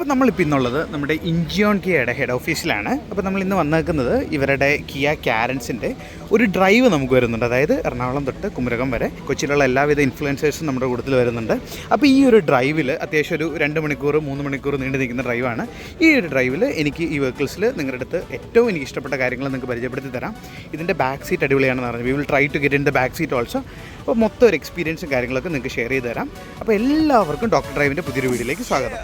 അപ്പോൾ നമ്മളിപ്പോൾ ഇന്നുള്ളത് നമ്മുടെ ഇഞ്ചിയോൺ കിയയുടെ ഹെഡ് ഓഫീസിലാണ് അപ്പോൾ നമ്മൾ ഇന്ന് വന്നേക്കുന്നത് ഇവരുടെ കിയ ക്യാരൻസിന്റെ ഒരു ഡ്രൈവ് നമുക്ക് വരുന്നുണ്ട്. അതായത് എറണാകുളം തൊട്ട് കുമരകം വരെ കൊച്ചിയിലുള്ള എല്ലാവിധ ഇൻഫ്ലുവൻസേഴ്സും നമ്മുടെ കൂട്ടത്തിൽ വരുന്നുണ്ട്. അപ്പോൾ ഈ ഒരു ഡ്രൈവിൽ അത്യാവശ്യം ഒരു രണ്ട് മണിക്കൂർ മൂന്ന് മണിക്കൂർ നീണ്ടു നിൽക്കുന്ന ഡ്രൈവാണ് ഈ ഒരു ഡ്രൈവിൽ എനിക്ക് ഈ വെഹിക്കിൾസിൽ നിങ്ങളുടെ അടുത്ത് ഏറ്റവും എനിക്ക് ഇഷ്ടപ്പെട്ട കാര്യങ്ങൾ നിങ്ങൾക്ക് പരിചയപ്പെടുത്തി തരാം. ഇതിന്റെ ബാക്ക് സീറ്റ് അടിപൊളിയാണെന്ന് പറഞ്ഞു we will try to get in the back seat also അപ്പോൾ മൊത്തം ഒരു എക്സ്പീരിയൻസും കാര്യങ്ങളൊക്കെ നിങ്ങൾക്ക് ഷെയർ ചെയ്ത് തരാം. അപ്പോൾ എല്ലാവർക്കും ഡോക്ടർ ഡ്രൈവിന്റെ പുതിയൊരു വീഡിയോയിലേക്ക് സ്വാഗതം.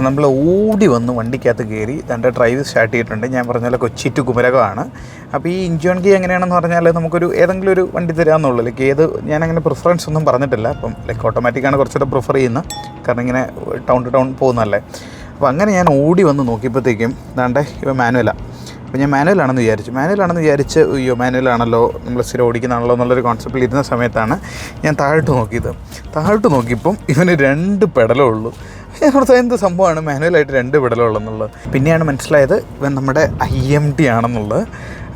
അപ്പോൾ നമ്മൾ ഓടി വന്ന് വണ്ടിക്കകത്ത് കയറി തന്റെ ഡ്രൈവ് സ്റ്റാർട്ട് ചെയ്തിട്ടുണ്ട്. ഞാൻ പറഞ്ഞ പോലെ കൊച്ചി ടു കുമരകമാണ്. അപ്പോൾ ഈ ഇഞ്ചോൺ കീ എങ്ങനെയാണെന്ന് പറഞ്ഞാൽ നമുക്കൊരു ഏതെങ്കിലും ഒരു വണ്ടി തരാമെന്നുള്ളൂ ലൈക്ക് ഏത് ഞാനങ്ങനെ പ്രിഫറൻസ് ഒന്നും പറഞ്ഞിട്ടില്ല. അപ്പം ലൈക്ക് ഓട്ടോമാറ്റിക്കാണ് കുറച്ചുകൂടെ പ്രിഫർ ചെയ്യുന്നത്. കാരണം ഇങ്ങനെ ടൗൺ ടു ടൗൺ പോകുന്നതല്ലേ. അപ്പോൾ അങ്ങനെ ഞാൻ ഓടി വന്ന് നോക്കിയപ്പോഴത്തേക്കും ഇതാണ്ട് ഇവ മാനുവലാണ് അപ്പോൾ ഞാൻ മാനുവലാണെന്ന് വിചാരിച്ചു. മാനുവലാണെന്ന് വിചാരിച്ച് അയ്യോ മാനുവലാണല്ലോ നമ്മൾ സ്ഥിരം ഓടിക്കുന്നതാണല്ലോ എന്നുള്ളൊരു കോൺസെപ്റ്റിൽ ഇരുന്ന സമയത്താണ് ഞാൻ താഴോട്ട് നോക്കിയത്. താഴോട്ട് നോക്കിയപ്പം ഇവന് രണ്ട് പെടലേ ഉള്ളൂ. ഓർത്തത് എന്ത് സംഭവമാണ്? മാനുവലായിട്ട് രണ്ട് വിടലുള്ളതെന്നുള്ളത്. പിന്നെയാണ് മനസ്സിലായത് ഇവൻ നമ്മുടെ ഐ എം ടി ആണെന്നുള്ളത്.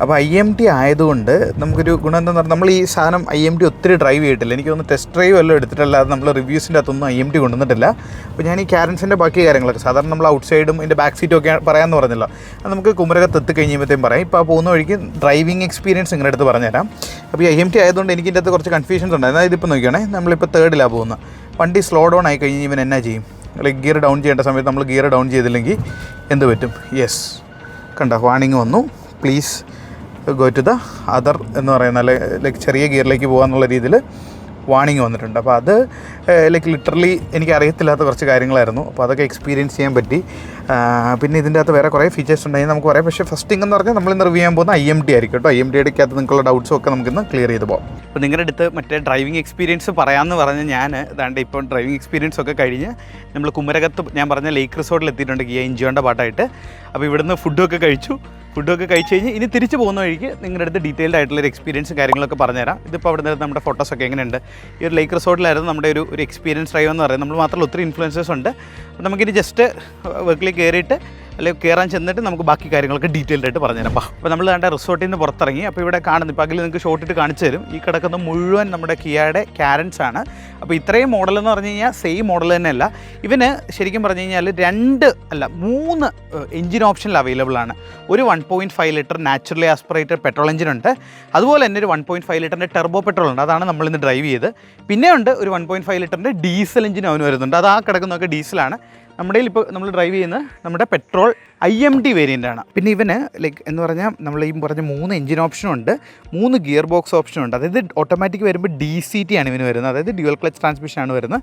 അപ്പോൾ ഐ എം ടി ആയതുകൊണ്ട് നമുക്കൊരു ഗുണം എന്താണെന്ന് പറഞ്ഞാൽ നമ്മൾ ഈ സാധനം ഐ എം ടി ഒത്തിരി ഡ്രൈവ് ചെയ്തിട്ടില്ല. എനിക്ക് തോന്നുന്നു ടെസ്റ്റ് ഡ്രൈവ് എല്ലാം എടുത്തിട്ടല്ല അത് നമ്മൾ റിവ്യൂസിന്റെ അകത്തൊന്നും ഐ എം ടി കൊണ്ടുവന്നിട്ടില്ല. അപ്പോൾ ഞാൻ ഈ ക്യാരൻസിന്റെ ബാക്കി കാര്യങ്ങളൊക്കെ സാധാരണ നമ്മൾ ഔട്ട് സൈഡും ഇതിന്റെ ബാക്ക് സീറ്റും ഒക്കെ പറയാമെന്ന് പറഞ്ഞില്ല. അത് നമുക്ക് കുമരകത്ത് എത്തി കഴിയുമ്പോഴത്തേക്കും പറയാം. ഇപ്പോൾ ആ പോകുന്ന വഴിക്ക് ഡ്രൈവിംഗ് എക്സ്പീരിയൻസ് നിങ്ങളുടെ അടുത്ത് പറഞ്ഞുതരാം. അപ്പോൾ ഈ ഐ എം ടി ആയതുകൊണ്ട് എനിക്ക് ഇതിന്റെ അകത്ത് കുറച്ച് കൺഫ്യൂഷൻസ് ഉണ്ട്. അതായത് ഇപ്പോൾ നോക്കിയാണേ നമ്മളിപ്പോൾ തേർഡിലാണ് പോകുന്നത്. വണ്ടി സ്ലോ ഡൗൺ ആയി കഴിഞ്ഞ് ഇവൻ എന്നാ ചെയ്യും? ലൈക്ക് ഗിയർ ഡൗൺ ചെയ്യേണ്ട സമയത്ത് നമ്മൾ ഗിയർ ഡൗൺ ചെയ്തില്ലെങ്കിൽ എന്ത് പറ്റും? യെസ് കണ്ട വാണിംഗ് വന്നു. Please go to the other എന്ന് പറയുന്ന ലൈക്ക് ചെറിയ ഗിയറിലേക്ക് പോകാമെന്നുള്ള രീതിയിൽ വാണിംഗ് വന്നിട്ടുണ്ട്. അപ്പോൾ അത് ലൈക്ക് ലിറ്ററലി എനിക്ക് അറിയത്തില്ലാത്ത കുറച്ച് കാര്യങ്ങളായിരുന്നു. അപ്പോൾ അതൊക്കെ എക്സ്പീരിയൻസ് ചെയ്യാൻ പറ്റി. പിന്നെ ഇതിന്റെ അകത്ത് വേറെ കുറേ ഫീച്ചേഴ്സ് ഉണ്ടായി നമുക്ക് പറയാം. പക്ഷേ ഫസ്റ്റ് തിങ് പറഞ്ഞാൽ നമ്മൾ ഇന്ന് റിവ്യൂ ചെയ്യാൻ പോകുന്ന ഐ എം ഡി ആയിരിക്കും കേട്ടോ. ഐ എം ഡി അകത്ത് നിങ്ങൾക്കുള്ള ഡൗട്ട്സും ഒക്കെ നമുക്കിന്ന് ക്ലിയർ ചെയ്ത് പോകാം അപ്പോൾ നിങ്ങളുടെ അടുത്ത് മറ്റേ ഡ്രൈവിംഗ് എക്സ്പീരിയൻസ് പറയാമെന്ന് പറഞ്ഞ് ഞാൻ ഇതാണ്ട് ഇപ്പോൾ ഡ്രൈവിംഗ് എക്സ്പീരിയൻസ് ഒക്കെ കഴിഞ്ഞ് നമ്മൾ കുമരകത്ത് ഞാൻ പറഞ്ഞ ലേക്ക് റിസോർട്ടിൽ എത്തിയിട്ടുണ്ട് ഗിയ എൻജിയോന്റെ പാട്ടായിട്ട്. അപ്പോൾ ഇവിടുന്ന് ഫുഡൊക്കെ കഴിച്ചു. ഫുഡൊക്കെ കഴിച്ച് കഴിഞ്ഞ് ഇനി തിരിച്ച് പോകുന്ന വഴിക്ക് നിങ്ങളുടെ അടുത്ത് ഡീറ്റെയിൽഡ് ആയിട്ടുള്ള ഒരു എക്സ്പീരിയൻസും കാര്യങ്ങളൊക്കെ പറഞ്ഞുതരാം. ഇതിപ്പോൾ അവിടെ നിന്ന് നമ്മുടെ ഫോട്ടോസ് ഫോട്ടോസൊക്കെ എങ്ങനെയുണ്ട്? ഈ ഒരു ലേക്ക് റിസോർട്ടിലായിരുന്നു നമ്മുടെ ഒരു ഒരു എക്സ്പീരിയൻസ് ഡ്രൈവ് എന്ന് പറയുന്നത്. നമ്മൾ മാത്രമല്ല ഒത്തിരി ഇൻഫ്ലുവൻസേഴ്സ് ഉണ്ട്. അപ്പോൾ നമുക്കിനി ജസ്റ്റ് വർക്കിൽ കയറിയിട്ട് അല്ലെങ്കിൽ കയറാൻ ചെന്നിട്ട് നമുക്ക് ബാക്കി കാര്യങ്ങളൊക്കെ ഡീറ്റെയിൽഡ് ആയിട്ട് പറഞ്ഞുതരാം. അപ്പോൾ നമ്മൾ കണ്ട റിസോർട്ടിൽ നിന്ന് പുറത്തിറങ്ങി. അപ്പോൾ ഇവിടെ കാണുന്നു ഇപ്പോൾ അതിൽ നിങ്ങൾക്ക് ഷോട്ടിട്ട് കാണിച്ചു തരും. ഈ കിടക്കുന്ന മുഴുവൻ നമ്മുടെ കിയയുടെ ക്യാരൻസ് ആണ്. അപ്പോൾ ഇത്രയും മോഡൽ എന്ന് പറഞ്ഞു കഴിഞ്ഞാൽ സെയിം മോഡൽ തന്നെയല്ല. ഇവന് ശരിക്കും പറഞ്ഞു കഴിഞ്ഞാൽ രണ്ട് അല്ല മൂന്ന് എഞ്ചിൻ ഓപ്ഷനിൽ അവൈലബിൾ ആണ്. ഒരു one point five litre naturally aspirated petrol engine ഉണ്ട്. അതുപോലെ തന്നെ ഒരു വൺ പോയിന്റ് ഫൈവ് ലിറ്ററിന്റെ ടെർബോ പെട്രോൾ ഉണ്ട്. അതാണ് നമ്മൾ ഇന്ന് ഡ്രൈവ് ചെയ്ത്. പിന്നെ ഉണ്ട് ഒരു വൺ പോയിന്റ് ഫൈവ് ലിറ്ററിന്റെ ഡീസൽ എഞ്ചിൻ അവന് വരുന്നുണ്ട്. അത് ആ കിടക്കുന്നതൊക്കെ ഡീസലാണ് നമ്മുടെ ഇപ്പോൾ നമ്മൾ ഡ്രൈവ് ചെയ്യുന്ന നമ്മുടെ petrol I M D variant ആണ് പിന്നെ ഇവന് ലൈക്ക് എന്ന് പറഞ്ഞാൽ നമ്മൾ ഈ പറഞ്ഞ മൂന്ന് എഞ്ചിൻ ഓപ്ഷനും ഉണ്ട് മൂന്ന് ഗിയർ ബോക്സ് ഓപ്ഷനും ഉണ്ട്. അതായത് ഓട്ടോമാറ്റിക് വരുമ്പോൾ ഡി സി ടി ആണ് ഇവന് വരുന്നത്. അതായത് ഡ്യുവൽ ക്ലച്ച് ട്രാൻസ്മിഷൻ ആണ് വരുന്നത്.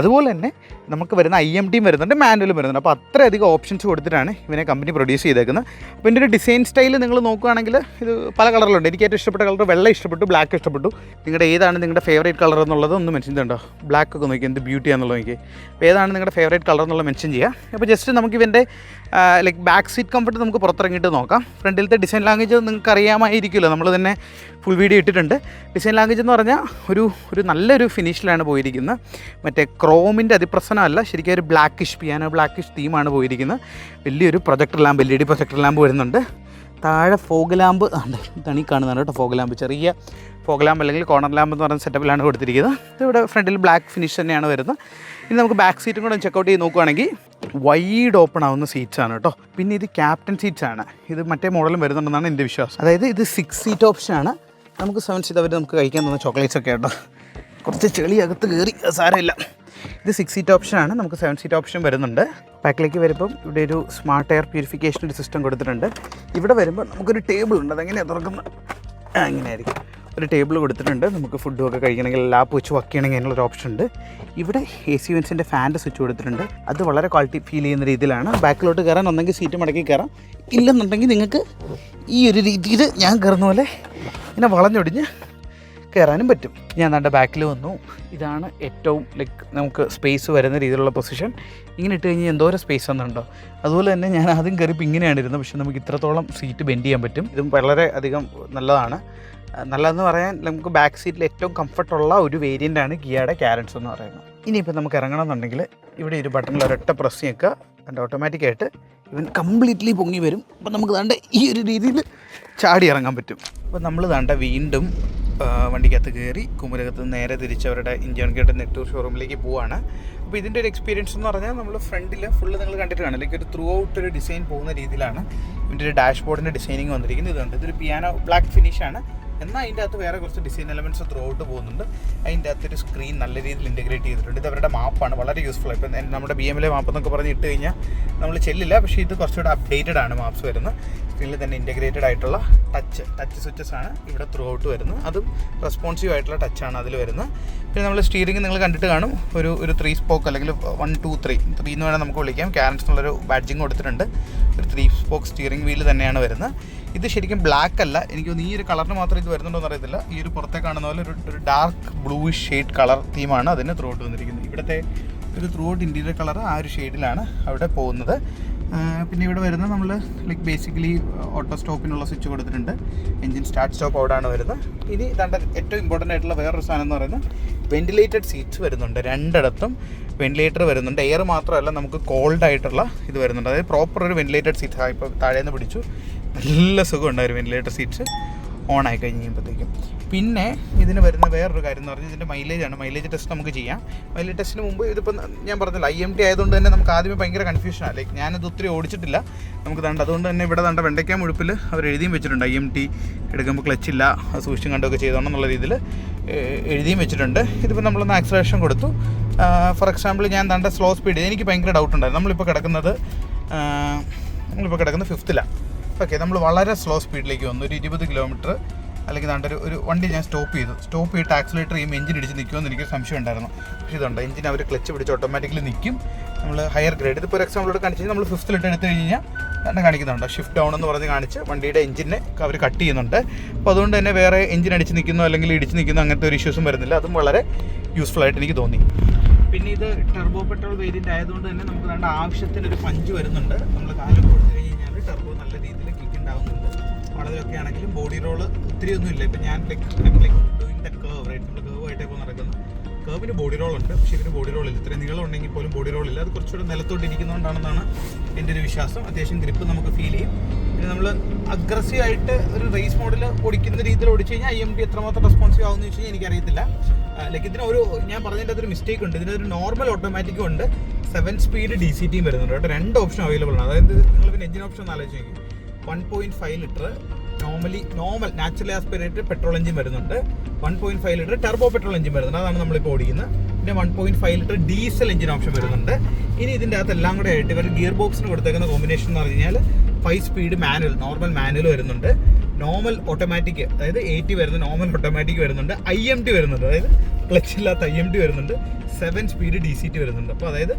അതുപോലെ തന്നെ നമുക്ക് വരുന്ന ഐ എം ടിയും വരുന്നുണ്ട് മാനുവലും വരുന്നുണ്ട്. അപ്പോൾ അത്രയധികം ഓപ്ഷൻസ് കൊടുത്തിട്ടാണ് ഇവനെ കമ്പനി പ്രൊഡ്യൂസ് ചെയ്തേക്കുന്നത്. അപ്പോൾ ഇതിന്റെ ഒരു ഡിസൈൻ സ്റ്റൈൽ നിങ്ങൾ നോക്കുകയാണെങ്കിൽ ഇത് പല കളറിലുണ്ട് എനിക്ക് ഏറ്റവും ഇഷ്ടപ്പെട്ട കളർ വെള്ള ഇഷ്ടപ്പെട്ടു ബ്ലാക്ക് ഇഷ്ടപ്പെട്ടു. നിങ്ങളുടെ ഏതാണ് നിങ്ങളുടെ ഫേവറേറ്റ് കളർ എന്നുള്ളത് ഒന്ന് മെൻഷൻ ചെയ്യണ്ടോ ബ്ലാക്ക് ഒക്കെ നോക്കി എന്ത് ബ്യൂട്ടി ആണെന്നുള്ളത് നോക്കി അപ്പോൾ ഏതാണ് നിങ്ങളുടെ ഫേവറേറ്റ് കളർ എന്നുള്ളത് മെൻഷൻ ചെയ്യുക അപ്പോൾ ജസ്റ്റ് നമുക്ക് ഇവന്റെ ലൈക്ക് ബാക്ക് സീറ്റ് കംഫർട്ട് നമുക്ക് പുറത്തിറങ്ങിയിട്ട് നോക്കാം. ഫ്രണ്ടിലത്തെ ഡിസൈൻ ലാംഗ്വേജ് നിങ്ങൾക്ക് അറിയാമായിരിക്കുമല്ലോ. നമ്മൾ തന്നെ ഫുൾ വീഡിയോ ഇട്ടിട്ടുണ്ട്. ഡിസൈൻ ലാംഗ്വേജ് എന്ന് പറഞ്ഞാൽ ഒരു ഒരു നല്ലൊരു ഫിനിഷിലാണ് പോയിരിക്കുന്നത്. മറ്റേ ക്രോമിന്റെ അതിപ്രസനമല്ല ശരിക്കും ഒരു ബ്ലാക്കിഷ് പിയാനോ ബ്ലാക്കിഷ് തീമാണ് പോയിരിക്കുന്നത്. വലിയൊരു projector lamp L E D projector lamp വരുന്നുണ്ട്. താഴെ ഫോഗ് ലാമ്പ് ഇതാണ് ഈ കാണുന്നത് കേട്ടോ ഫോഗ് ലാമ്പ് ചെറിയ ഫോഗ് ലാമ്പ് അല്ലെങ്കിൽ കോർണർ ലാമ്പ് എന്ന് പറയുന്ന സെറ്റപ്പിലാണ് കൊടുത്തിരിക്കുന്നത്. ഇതിവിടെ ഫ്രണ്ടിൽ ബ്ലാക്ക് ഫിനിഷ് തന്നെയാണ് വരുന്നത്. ഇനി നമുക്ക് ബാക്ക് സീറ്റും കൂടെ ചെക്കൗട്ട് ചെയ്ത് നോക്കുകയാണെങ്കിൽ വൈഡ് ഓപ്പൺ ആവുന്ന സീറ്റ്സ് ആണ് കേട്ടോ. പിന്നെ ഇത് ക്യാപ്റ്റൻ സീറ്റ്സ് ആണ്. ഇത് മറ്റേ മോഡലും വരുന്നുണ്ടെന്നാണ് എന്റെ വിശ്വാസം. അതായത് ഇത് സിക്സ് സീറ്റ് ഓപ്ഷൻ ആണ്. നമുക്ക് സെവൻ സീറ്റ് അവർ നമുക്ക് കഴിക്കാൻ തന്ന ചോക്ലേറ്റ്സ് ഒക്കെ കേട്ടോ കുറച്ച് ചെളി അകത്ത് കയറി സാരമില്ല. ഇത് സിക്സ് സീറ്റ് ഓപ്ഷനാണ് നമുക്ക് സെവൻ സീറ്റ് ഓപ്ഷൻ വരുന്നുണ്ട്. ബാക്കിലേക്ക് വരുമ്പം ഇവിടെ ഒരു സ്മാർട്ട് എയർ പ്യൂരിഫിക്കേഷൻ ഒരു സിസ്റ്റം കൊടുത്തിട്ടുണ്ട്. ഇവിടെ വരുമ്പോൾ നമുക്കൊരു ടേബിൾ ഉണ്ട്. അതെങ്ങനെയാണ് തുറക്കുന്നത് അങ്ങനെയായിരിക്കും ഒരു ടേബിൾ കൊടുത്തിട്ടുണ്ട്. നമുക്ക് ഫുഡും ഒക്കെ കഴിക്കണമെങ്കിൽ ലാപ്പ് വെച്ച് വർക്ക് ചെയ്യണമെങ്കിൽ അതിനുള്ളൊരു ഓപ്ഷൻ ഉണ്ട്. ഇവിടെ എ സി വെൻസിന്റെ ഫാന്റെ സ്വിച്ച് കൊടുത്തിട്ടുണ്ട്. അത് വളരെ ക്വാളിറ്റി ഫീൽ ചെയ്യുന്ന രീതിയിലാണ്. ബാക്കിലോട്ട് കയറാൻ ഒന്നെങ്കിൽ സീറ്റ് മടക്കി കയറാം ഇല്ലെന്നുണ്ടെങ്കിൽ നിങ്ങൾക്ക് ഈ ഒരു രീതിയിൽ ഞാൻ കയറുന്ന പോലെ ഇങ്ങനെ വളഞ്ഞൊടിഞ്ഞ് കയറാനും പറ്റും. ഞാൻ നല്ല ബാക്കിൽ വന്നു. ഇതാണ് ഏറ്റവും ലൈക്ക് നമുക്ക് സ്പേസ് വരുന്ന രീതിയിലുള്ള പൊസിഷൻ ഇങ്ങനെ ഇട്ട് കഴിഞ്ഞാൽ എന്തോരം സ്പേസ് ഒന്നുണ്ടോ അതുപോലെ തന്നെ ഞാൻ ആദ്യം കയറിപ്പോൾ ഇങ്ങനെയാണ് ഇരുന്നത്. പക്ഷേ നമുക്ക് ഇത്രത്തോളം സീറ്റ് ബെൻഡ് ചെയ്യാൻ പറ്റും. ഇതും വളരെ അധികം നല്ലതാണ്. നല്ലതെന്ന് പറയാൻ നമുക്ക് ബാക്ക് സീറ്റിൽ ഏറ്റവും കംഫർട്ടുള്ള ഒരു വേരിയന്റാണ് ഗിയയുടെ ക്യാരൻസ് എന്ന് പറയുന്നത്. ഇനിയിപ്പോൾ നമുക്ക് ഇറങ്ങണമെന്നുണ്ടെങ്കിൽ ഇവിടെ ഒരു ബട്ടണിൽ ഒരൊറ്റ പ്രസ് ചെയ്യുക അതിന്റെ ഓട്ടോമാറ്റിക്കായിട്ട് ഇവൻ കംപ്ലീറ്റ്ലി പൊങ്ങി വരും. അപ്പം നമുക്ക് ദാണ്ട ഈ ഒരു രീതിയിൽ ചാടി ഇറങ്ങാൻ പറ്റും. അപ്പോൾ നമ്മൾ ദാണ്ട വീണ്ടും വണ്ടിക്കകത്ത് കയറി കുമരകത്ത് നേരെ തിരിച്ച് അവരുടെ ഇന്ത്യൻ ഗേറ്റ് നെറ്റൂർ ഷോറൂമിലേക്ക് പോവാണ്. അപ്പോൾ ഇതിന്റെ ഒരു എക്സ്പീരിയൻസ് എന്ന് പറഞ്ഞാൽ നമ്മൾ ഫ്രണ്ടിൽ ഫുള്ള് നിങ്ങൾ കണ്ടിട്ട് കാണും ലൈക്ക് ഒരു ത്രൂ ഔട്ട് ഒരു ഡിസൈൻ പോകുന്ന രീതിയിലാണ്. ഇതിന്റെ ഒരു ഡാഷ്ബോർഡിന്റെ ഡിസൈനിങ് വന്നിരിക്കുന്നത്. ഇതുണ്ട്. ഇതൊരു പിയാനോ ബ്ലാക്ക് ഫിനിഷാണ് എന്നാൽ അതിന്റെ അകത്ത് വേറെ കുറച്ച് ഡിസൈൻ എലമെന്റ്സ് ത്രൂ ഔട്ട് പോകുന്നുണ്ട്. അതിന്റെ അകത്തൊരു സ്ക്രീൻ നല്ല രീതിയിൽ ഇന്റഗ്രേറ്റ് ചെയ്തിട്ടുണ്ട്. ഇത് അവരുടെ മാപ്പാണ് വളരെ യൂസ്ഫുൾ ഇപ്പം നമ്മുടെ ബി എമ്മിലെ മാപ്പ് എന്നൊക്കെ പറഞ്ഞ് ഇട്ട് കഴിഞ്ഞാൽ നമ്മൾ ചെല്ലില്ല. പക്ഷേ ഇത് കുറച്ചുകൂടെ അപ്ഡേറ്റഡ് ആണ് മാപ്സ് വരുന്നത്. സ്ക്രീനിൽ തന്നെ ഇന്റഗ്രേറ്റഡ് ആയിട്ടുള്ള ടച്ച് ടച്ച് സ്വിച്ചസ് ആണ് ഇവിടെ ത്രൂ ഔട്ട് വരുന്നത്. അതും റെസ്പോൺസീവ് ആയിട്ടുള്ള ടച്ചാണ് അതിൽ വരുന്നത്. പിന്നെ നമ്മൾ സ്റ്റിയറിംഗ് നിങ്ങൾ കണ്ടിട്ട് കാണും. ഒരു ഒരു ത്രീ സ്പോക്ക് അല്ലെങ്കിൽ വൺ ടു ത്രീ ത്രീ എന്ന് വേണമെങ്കിൽ നമുക്ക് വിളിക്കാം. ക്യാരൻസ് എന്നുള്ളൊരു ബാഡ്ജിങ് കൊടുത്തിട്ടുണ്ട്. ഒരു ത്രീ സ്പോക്ക് സ്റ്റിയറിംഗ് വീൽ തന്നെയാണ് വരുന്നത്. ഇത് ശരിക്കും ബ്ലാക്ക് അല്ല. എനിക്ക് തോന്നുന്നു ഈ ഒരു കളറിന് മാത്രം ഇത് വരുന്നുണ്ടോ എന്ന് അറിയത്തില്ല. ഈ ഒരു പുറത്തെ കാണുന്ന പോലെ ഒരു ഒരു ഡാർക്ക് ബ്ലൂയിഷ് ഷെയ്ഡ് കളർ തീമാണ് അതിന് ത്രൂ ഔട്ട് വന്നിരിക്കുന്നത്. ഇവിടുത്തെ ഒരു ത്രൂ ഔട്ട് ഇന്റീരിയർ കളർ ആ ഒരു ഷെയ്ഡിലാണ് അവിടെ പോകുന്നത്. പിന്നെ ഇവിടെ വരുന്ന നമ്മൾ ലൈക്ക് ബേസിക്കലി ഓട്ടോ സ്റ്റോപ്പിനുള്ള സ്വിച്ച് കൊടുത്തിട്ടുണ്ട്. എഞ്ചിൻ സ്റ്റാർട്ട് സ്റ്റോപ്പ് അവിടെയാണ് വരുന്നത്. ഇനി ഇതാണ്ട് ഏറ്റവും ഇമ്പോർട്ടന്റ് ആയിട്ടുള്ള വേറൊരു സാധനം എന്ന് പറയുന്നത് വെന്റിലേറ്റഡ് സീറ്റ്സ് വരുന്നുണ്ട് രണ്ടിടത്തും. വെന്റിലേറ്റർ വരുന്നുണ്ട്. എയർ മാത്രമല്ല നമുക്ക് കോൾഡ് ആയിട്ടുള്ള ഇത് വരുന്നുണ്ട്. അതായത് പ്രോപ്പർ ഒരു വെന്റിലേറ്റഡ് സീറ്റ് ഇപ്പോൾ താഴേന്ന് പിടിച്ചു. നല്ല സുഖമുണ്ട് ഒരു വെന്റിലേറ്റർ സീറ്റ്സ് ഓൺ ആയി കഴിഞ്ഞ് കഴിയുമ്പോഴത്തേക്കും പിന്നെ ഇതിന് വരുന്ന വേറൊരു കാര്യം എന്ന് പറഞ്ഞാൽ ഇതിന്റെ മൈലേജ് ആണ്. മൈലേജ് ടെസ്റ്റ് നമുക്ക് ചെയ്യാം. മൈലേജ് ടെസ്റ്റിന് മുമ്പ് ഇതിപ്പോൾ ഞാൻ പറഞ്ഞില്ല ഐ എം ടി ആയതുകൊണ്ട് തന്നെ നമുക്ക് ആദ്യമേ ഭയങ്കര കൺഫ്യൂഷനാണ് ലൈക്ക് ഞാനിത് ഒത്തിരി ഓടിച്ചിട്ടില്ല. നമുക്ക് തണ്ട് അതുകൊണ്ട് തന്നെ ഇവിടെ തണ്ട വെണ്ടയ്ക്കാൻ മുഴുപ്പിൽ അവർ എഴുതിയും വെച്ചിട്ടുണ്ട്. ഐ എം ടി എടുക്കുമ്പോൾ ക്ലച്ചില്ല സൂക്ഷിച്ചും കണ്ടൊക്കെ ചെയ്തോണം എന്നുള്ള രീതിയിൽ എഴുതിയും വെച്ചിട്ടുണ്ട്. ഇതിപ്പോൾ നമ്മളൊന്ന് ആക്സലേഷൻ കൊടുത്തു. ഫോർ എക്സാമ്പിൾ ഞാൻ തണ്ട സ്ലോ സ്പീഡ് എനിക്ക് ഭയങ്കര ഡൗട്ട് ഉണ്ടായിരുന്നു. നമ്മളിപ്പോൾ കിടക്കുന്നത് നമ്മളിപ്പോൾ കിടക്കുന്നത് ഫിഫ്ത്തിലാണ് ഓക്കെ നമ്മൾ വളരെ സ്ലോ സ്പീഡിലേക്ക് വന്നു. ഒരു ഇരുപത് കിലോമീറ്റർ അല്ലെങ്കിൽ ദാണ്ട് ഒരു ഒരു വണ്ടി ഞാൻ സ്റ്റോപ്പ് ചെയ്തു. സ്റ്റോപ്പ് ചെയ്തിട്ട് ആക്സിലേറ്റർ ചെയ്യുമ്പോൾ എഞ്ചിൻ ഇടിച്ച് നിൽക്കുമെന്ന് എനിക്ക് സംശയം ഉണ്ടായിരുന്നു. പക്ഷേ ഇതുണ്ട് എഞ്ചിൻ അവർ ക്ലച്ച് പിടിച്ച് ഓട്ടോമാറ്റിക്കലി നിൽക്കും നമ്മൾ ഹയർ ഗ്രേഡ് ഇതിപ്പോൾ ഒരു എക്സാമ്പിൾ ഇവിടെ കാണിച്ച് നമ്മൾ ഫിഫ്ത്തിലിട്ട് എടുത്തു കഴിഞ്ഞാൽ തന്നെ കാണിക്കുന്നുണ്ട്. ഷിഫ്റ്റ് ഡൗൺ എന്ന് പറഞ്ഞ് കാണിച്ച് വണ്ടിയുടെ എഞ്ചിനെ അവർ കട്ട് ചെയ്യുന്നുണ്ട്. അപ്പോൾ അതുകൊണ്ട് തന്നെ വേറെ എഞ്ചിൻ അടിച്ച് നിൽക്കുന്നോ അല്ലെങ്കിൽ ഇടിച്ച് നിൽക്കുന്നോ അങ്ങനത്തെ ഒരു ഇഷ്യൂസും വരുന്നില്ല. അതും വളരെ യൂസ്ഫുൾ ആയിട്ട് എനിക്ക് തോന്നി. പിന്നെ ഇത് ടെർബോ പെട്രോൾ വേരിയന്റ് ആയതുകൊണ്ട് തന്നെ നമുക്ക് വേണ്ട ആവശ്യത്തിന് ഒരു പഞ്ച് വരുന്നുണ്ട്. നമ്മൾ കാലം കൊടുത്തു ഉണ്ടാവുന്നുണ്ട്. വളവിലൊക്കെ ആണെങ്കിലും ബോഡി റോൾ ഒത്തിരി ഒന്നും ഇല്ല. ഇപ്പം ഞാൻ like like doing the cave right നമ്മൾ കേവ് ആയിട്ടേ ഇപ്പോൾ നടക്കുന്നത് കേവിന് ബോഡി റോൾ ഉണ്ട്. പക്ഷേ ഇതിന് ബോഡി റോൾ ഇല്ല. ഇത്രയും നീളം ഉണ്ടെങ്കിൽ പോലും ബോഡി റോൾ ഇല്ല. അത് കുറച്ചുകൂടെ നിലത്തോട്ട് ഇരിക്കുന്നതുകൊണ്ടാണെന്നാണ് എന്റെ ഒരു വിശ്വാസം. അത്യാവശ്യം ഗ്രിപ്പ് നമുക്ക് ഫീൽ ചെയ്യും. പിന്നെ നമ്മൾ അഗ്രസീവ് ആയിട്ട് ഒരു റേസ് മോഡിൽ ഓടിക്കുന്ന രീതിയിൽ ഓടിച്ചു കഴിഞ്ഞാൽ ഐ എം ഡി എത്രമാത്രം റെസ്പോൺസീവ് ആവുമെന്ന് വെച്ച് കഴിഞ്ഞാൽ എനിക്കറിയത്തില്ല. ലൈക്ക് ഇതിന് ഒരു ഞാൻ പറഞ്ഞതിന്റെ അതൊരു മിസ്റ്റേക്ക് ഉണ്ട്. ഇതിനൊരു നോർമൽ ഓട്ടോമാറ്റിക്കും ഉണ്ട്. സെവൻ സ്പീഡ് ഡി സി ടിയും വരുന്നുണ്ട്. കേട്ടോ രണ്ട് ഓപ്ഷൻ അവൈലബിൾ ആണ്. അതായത് നിങ്ങൾ പിന്നെ എഞ്ചിൻ ഓപ്ഷൻ ആലോചിച്ച് നോക്കി. One point five litre normally normal naturally aspirated petrol engine വരുന്നുണ്ട്. One point five litre turbo petrol engine വരുന്നുണ്ട്. അതാണ് നമ്മളിപ്പോൾ ഓടിക്കുന്നത്. പിന്നെ one point five litre diesel engine option വരുന്നുണ്ട്. ഇനി ഇതിന്റെ അകത്ത് എല്ലാം കൂടെ ആയിട്ട് ഇവർ ഗിയർ ബോക്സിന് കൊടുത്തേക്കുന്ന കോമ്പിനേഷൻ എന്ന് പറഞ്ഞു കഴിഞ്ഞാൽ five speed manual normal manual വരുന്നുണ്ട്. നോർമൽ ഓട്ടോമാറ്റിക് അതായത് എയ്റ്റി വരുന്ന നോർമൽ ഓട്ടോമാറ്റിക് വരുന്നുണ്ട്. ഐ എം ടി വരുന്നുണ്ട്. അതായത് ക്ലച്ച് ഇല്ലാത്ത ഐ എം ടി വരുന്നുണ്ട്. Seven speed D C T വരുന്നുണ്ട്. അപ്പോൾ അതായത്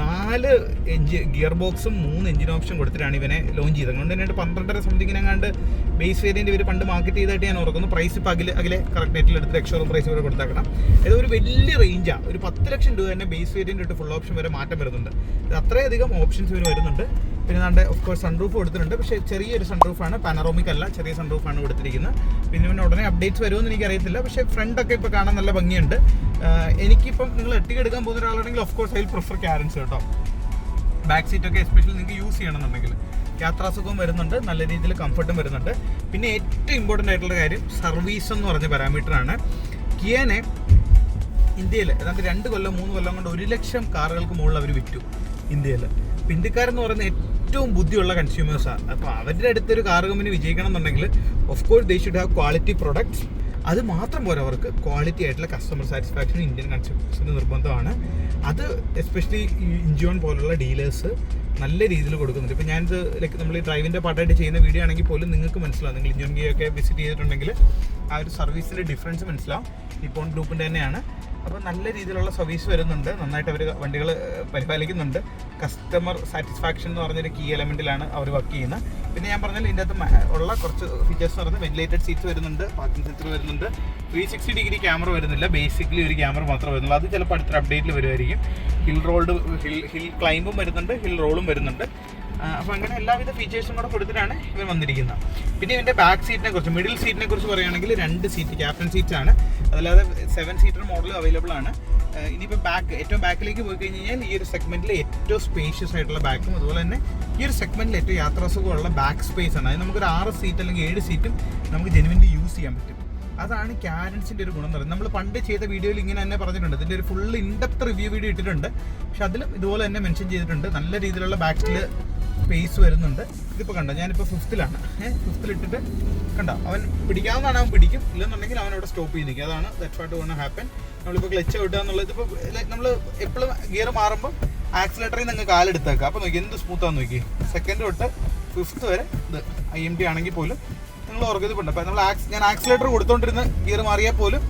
നാല് എഞ്ചിൻ ഗിയർ ബോക്സും മൂന്ന് എഞ്ചിൻ ഓപ്ഷൻ കൊടുത്തിട്ടാണ് ഇവനെ ലോഞ്ച് ചെയ്തത്. അതുകൊണ്ട് തന്നെ പന്ത്രണ്ടര സംതിങ്ങിനെങ്ങാണ്ട് ബേസ് വേരിയന്റ് ഇവർ പണ്ട് മാർക്കറ്റ് ചെയ്തായിട്ട് ഞാൻ ഓർക്കുന്നു. പ്രൈസ് ഇപ്പോൾ അകിലെ അകിലെ കറക്റ്റ് ഡേറ്റിൽ എടുത്ത് എക്സ്ഷോറും പ്രൈസ് ഇവരെ കൊടുത്താക്കണം. ഇത് ഒരു വലിയ റേഞ്ചാണ് ഒരു പത്ത് ലക്ഷം രൂപ തന്നെ ബേസ് വേരിയന്റ് ഇട്ട് ഫുൾ ഓപ്ഷൻ വരെ മാറ്റം വരുന്നുണ്ട്. അത്രയധികം ഓപ്ഷൻസ് ഇവർ വരുന്നുണ്ട്. പിന്നെ നമ്മുടെ ഓഫ് കോഴ്സ് സൺറൂഫ് കൊടുത്തിട്ടുണ്ട്. പക്ഷേ ചെറിയൊരു സൺറൂഫാണ് പാനറോമിക് അല്ല. ചെറിയ സൺറൂഫാണ് കൊടുത്തിരിക്കുന്നത്. പിന്നെ പിന്നെ ഉടനെ അപ്ഡേറ്റ്സ് വരുമെന്ന് എനിക്കറിയത്തില്ല. പക്ഷേ ഫ്രണ്ടൊക്കെ ഇപ്പോൾ കാണാൻ നല്ല ഭംഗിയുണ്ട്. എനിക്കിപ്പം നിങ്ങൾ എട്ടിക്ക് എടുക്കാൻ പോകുന്ന ഒരാളാണെങ്കിൽ ഓഫ് കോഴ്സ് അതിൽ പ്രിഫർ ക്യാരൻസ് കേട്ടോ. ബാക്ക് സീറ്റ് ഒക്കെ എസ്പെഷ്യലി നിങ്ങൾക്ക് യൂസ് ചെയ്യണമെന്നുണ്ടെങ്കിൽ. യാത്രാസുഖവും വരുന്നുണ്ട്. നല്ല രീതിയിൽ കംഫർട്ടും വരുന്നുണ്ട്. പിന്നെ ഏറ്റവും ഇമ്പോർട്ടന്റ് ആയിട്ടുള്ള കാര്യം സർവീസ് എന്ന് പറഞ്ഞ പാരാമീറ്ററാണ് കിയനെ ഇന്ത്യയിൽ ഏതാണ്ട് രണ്ട് കൊല്ലം മൂന്ന് കൊല്ലം കൊണ്ട് ഒരു ലക്ഷം കാറുകൾക്ക് മുകളിൽ അവർ വിറ്റു ഇന്ത്യയിൽ ഇന്ത്യക്കാരെന്ന് പറയുന്ന ഏറ്റവും ബുദ്ധിയുള്ള കൺസ്യൂമേഴ്സാണ് അപ്പോൾ അവരുടെ അടുത്തൊരു കാർ കമ്പനി വിജയിക്കണം എന്നുണ്ടെങ്കിൽ of course they should have quality products അത് മാത്രം പോരാ അവർക്ക്. ക്വാളിറ്റി ആയിട്ടുള്ള കസ്റ്റമർ സാറ്റിസ്ഫാക്ഷൻ ഇന്ത്യൻ കൺസ്യൂമേഴ്സിന് നിർബന്ധമാണ്. അത് എസ്പെഷ്യലി ഇഞ്ചോൺ പോലുള്ള ഡീലേഴ്സ് നല്ല രീതിയിൽ കൊടുക്കുന്നുണ്ട്. ഇപ്പോൾ ഞാനിത് ലൈക്ക് നമ്മൾ ഈ ഡ്രൈവിന്റെ പാട്ടായിട്ട് ചെയ്യുന്ന വീഡിയോ ആണെങ്കിൽ പോലും നിങ്ങൾക്ക് മനസ്സിലാവും. നിങ്ങൾ ഇഞ്ചോൺ ഗിയോ ഒക്കെ വിസിറ്റ് ചെയ്തിട്ടുണ്ടെങ്കിൽ ആ ഒരു സർവീസിന്റെ ഡിഫറൻസ് മനസ്സിലാവും. നിപ്പോൺ ഗ്രൂപ്പിന്റെ തന്നെയാണ്. അപ്പോൾ നല്ല രീതിയിലുള്ള സർവീസ് വരുന്നുണ്ട്. നന്നായിട്ട് അവർ വണ്ടികൾ പരിപാലിക്കുന്നുണ്ട്. കസ്റ്റമർ സാറ്റിസ്ഫാക്ഷൻ എന്ന് പറഞ്ഞൊരു കീ എലമെന്റിലാണ് അവർ വർക്ക് ചെയ്യുന്നത്. പിന്നെ ഞാൻ പറഞ്ഞാൽ ഇതിന്റെ അകത്ത് ഉള്ള കുറച്ച് ഫീച്ചേഴ്സ് എന്ന് പറഞ്ഞാൽ വെന്റിലേറ്റഡ് സീറ്റ്സ് വരുന്നുണ്ട് പാർക്കിംഗ് സെൻസർ വരുന്നുണ്ട്. ത്രീ സിക്സ്റ്റി ഡിഗ്രി ക്യാമറ വരുന്നില്ല ബേസിക്കലി ഒരു ക്യാമറ മാത്രമേ വരുന്നുള്ളൂ. അത് ചിലപ്പോൾ അടുത്തൊരു അപ്ഡേറ്റിൽ വരുമായിരിക്കും ഹിൽ റോൾഡ് ഹിൽ ഹിൽ ക്ലൈമ്പും വരുന്നുണ്ട് ഹിൽ റോളും വരുന്നുണ്ട്. അപ്പോൾ അങ്ങനെ എല്ലാവിധ ഫീച്ചേഴ്സും കൂടെ കൊടുത്തിട്ടാണ് ഇവർ വന്നിരിക്കുന്നത്. പിന്നെ ഇതിന്റെ ബാക്ക് സീറ്റിനെ കുറിച്ച് മിഡിൽ സീറ്റിനെ കുറിച്ച് പറയുകയാണെങ്കിൽ രണ്ട് സീറ്റ് ക്യാപ്റ്റൻ സീറ്റ് ആണ്. അതല്ലാതെ സെവൻ സീറ്റർ മോഡലും അവൈലബിൾ ആണ്. ഇനിയിപ്പോൾ ബാക്ക് ഏറ്റവും ബാക്കിലേക്ക് പോയി കഴിഞ്ഞ് കഴിഞ്ഞാൽ ഈ ഒരു സെഗ്മെന്റിൽ ഏറ്റവും സ്പേഷ്യസ് ആയിട്ടുള്ള ബാക്കും അതുപോലെ തന്നെ ഈ ഒരു സെഗ്മെന്റിൽ ഏറ്റവും യാത്രാസുഖമുള്ള ബാക്ക് സ്പേസ് ആണ്. അത് നമുക്കൊരു ആറ് സീറ്റ് അല്ലെങ്കിൽ ഏഴ് സീറ്റും നമുക്ക് ജെനുവിന്റെ യൂസ് ചെയ്യാൻ പറ്റും. അതാണ് ക്യാരൻസിന്റെ ഒരു ഗുണം എന്ന് പറയുന്നത്. നമ്മൾ പണ്ട് ചെയ്ത വീഡിയോയിൽ ഇങ്ങനെ തന്നെ പറഞ്ഞിട്ടുണ്ട്. ഇതിന്റെ ഒരു ഫുൾ ഇൻഡെപ്ത് റിവ്യൂ വീഡിയോ ഇട്ടിട്ടുണ്ട്. പക്ഷെ അതിലും ഇതുപോലെ തന്നെ മെൻഷൻ ചെയ്തിട്ടുണ്ട്. നല്ല രീതിയിലുള്ള ബാക്കിൽ സ്പേസ് വരുന്നുണ്ട്. ഇതിപ്പോൾ കണ്ടോ ഞാനിപ്പോൾ ഫിഫ്ത്തിലാണ് ഏഹ് ഫിഫ്ത്തിൽ ഇട്ടിട്ട് കണ്ടോ അവൻ പിടിക്കാവുന്നതാണ് അവൻ പിടിക്കും. ഇല്ലെന്നുണ്ടെങ്കിൽ അവൻ അവിടെ സ്റ്റോപ്പ് ചെയ്ത് നിൽക്കും അതാണ് ദറ്റ് വാട്ട് വൺ ഹാപ്പൻ നമ്മളിപ്പോൾ ക്ലച്ച് വിട്ടുക എന്നുള്ളത് ഇപ്പോൾ നമ്മൾ എപ്പോഴും ഗിയർ മാറുമ്പോൾ ആക്സിലേറ്ററിൽ നിന്ന് കാലെടുത്തേക്കുക അപ്പോൾ നോക്കി എന്ത് സ്മൂത്താന്ന് നോക്കി. സെക്കൻഡ് തൊട്ട് ഫിഫ്ത്ത് വരെ ഇത് ഐ എം ടി ആണെങ്കിൽ പോലും നിങ്ങൾ ഓർഗതിപ്പുണ്ട് അപ്പോൾ നമ്മൾ ആക്സ് ഞാൻ ആക്സിലേറ്റർ കൊടുത്തോണ്ടിരുന്ന ഗിയർ മാറിയാൽ പോലും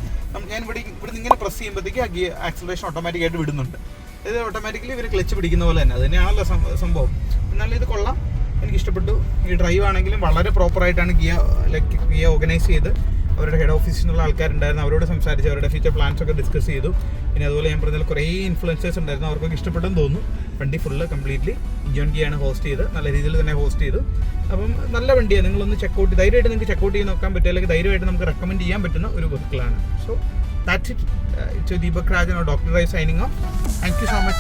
ഞാൻ ഇവിടെ ഇവിടെ നിന്ന് ഇങ്ങനെ പ്രസ് ചെയ്യുമ്പോഴത്തേക്ക് ആ ഗിയർ ആക്സിലേഷൻ ഓട്ടോമാറ്റിക്കായിട്ട് വിടുന്നുണ്ട്. ഇത് ഓട്ടോമാറ്റിക്കലി ഇവർ ക്ലച്ച് പിടിക്കുന്ന പോലെ തന്നെ. അത് തന്നെയാണല്ലോ സംഭവം. എന്നാലും ഇത് കൊള്ളാം. എനിക്ക് ഇഷ്ടപ്പെട്ടു ഈ ഡ്രൈവ് ആണെങ്കിലും വളരെ പ്രോപ്പറായിട്ടാണ് ഗിയ ലൈക്ക് ഗിയ ഓർഗനൈസ് ചെയ്ത് അവരുടെ ഹെഡ് ഓഫീസിൽ നിന്നുള്ള ആൾക്കാരുണ്ടായിരുന്നു. അവരോട് സംസാരിച്ച് അവരുടെ ഫ്യൂച്ചർ പ്ലാൻസ് ഒക്കെ ഡിസ്കസ് ചെയ്തു. പിന്നെ അതുപോലെ ഞാൻ പറഞ്ഞാൽ കുറേ ഇൻഫ്ലുവൻസേഴ്സ് ഉണ്ടായിരുന്നു. അവർക്കൊക്കെ ഇഷ്ടപ്പെട്ടെന്ന് തോന്നുന്നു. വണ്ടി ഫുള്ള് കംപ്ലീറ്റ്ലി ഇഞ്ചോൺ ഗിയാണ് ഹോസ്റ്റ് ചെയ്ത്. നല്ല രീതിയിൽ തന്നെ ഹോസ്റ്റ് ചെയ്തു. അപ്പം നല്ല വണ്ടിയാണ് നിങ്ങളൊന്ന് ചെക്കൗട്ട് ധൈര്യമായിട്ട് നിങ്ങൾക്ക് ചെക്കൗട്ട് ചെയ്ത് നോക്കാൻ പറ്റും. അല്ലെങ്കിൽ ധൈര്യമായിട്ട് നമുക്ക് റെക്കമെൻഡ് ചെയ്യാൻ പറ്റുന്ന ഒരു വെഹിക്കിളാണ് so That's it. Uh, it's Deepak Rajan or Dr. Rai signing off. Thank you so much.